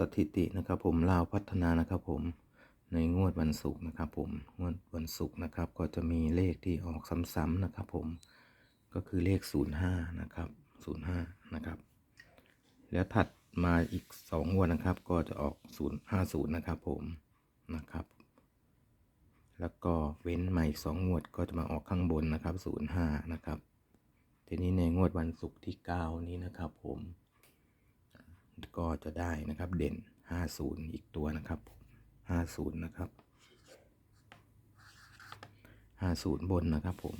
สถิตินะครับผมลาวพัฒนานะครับผมในงวดวันศุกร์นะครับผมงวดวันศุกร์นะครับก็จะมีเลขที่ออกซ้ำๆนะครับผมก็คือเลข 05 นะครับ 05 นะครับ แล้วถัดมาอีก2งวดนะครับ ก็จะออก 050 นะครับผมนะครับ แล้วก็เว้นมาอีก2งวดก็จะมาออกข้างบนนะครับ 05 นะครับทีนี้ในงวดวันศุกร์ที่ 9 นี้นะครับผม ก็จะได้นะครับเด่น 50 อีกตัวนะครับ 50 นะครับ 50 บนนะครับผม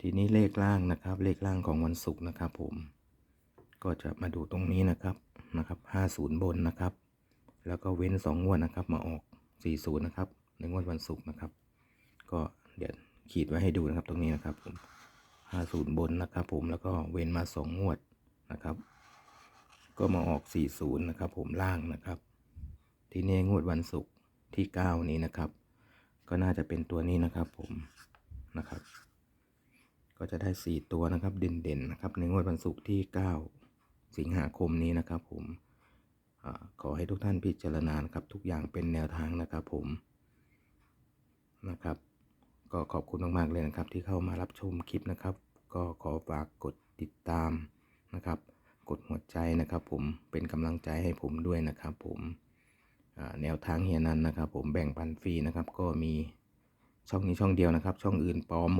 ทีนี้เลขล่างนะครับ เลขล่างของวันศุกร์นะครับผม ก็จะมาดูตรงนี้นะครับนะครับ 50 บนนะครับ แล้วก็เว้น 2 งวดนะครับ มาออก 40 นะครับในงวดวันศุกร์นะครับ ก็เดี๋ยวขีดไว้ให้ดูนะครับตรงนี้นะครับผม50 บนนะครับผมแล้วก็เว้นมา 2 งวดนะครับ ก็มาออก 40 นะครับ ผมล่างนะครับ ทีนี้งวดวันศุกร์ที่ 9 นี้นะครับ ก็น่าจะเป็นตัวนี้นะครับ ผมนะครับ ก็จะได้ 4 ตัวนะครับ เด่นๆนะครับ ในงวดวันศุกร์ที่ 9 สิงหาคมนี้นะครับ ผมอขอให้ทุกท่านพิจารณานครับ ทุกอย่างเป็นแนวทางนะครับ ผมนะครับ ก็ขอบคุณมากๆเลยนะครับ ที่เข้ามารับชมคลิปนะครับ ก็ขอฝากกดติดตามนะครับ กดหัวใจนะครับ ผมเป็นกำลังใจให้ผมด้วยนะครับ ผมแนวทางเฮียนันนะครับ ผมแบ่งปันฟรีนะครับ ก็มีช่องนี้ช่องเดียวนะครับ ช่องอื่นปลอมหมด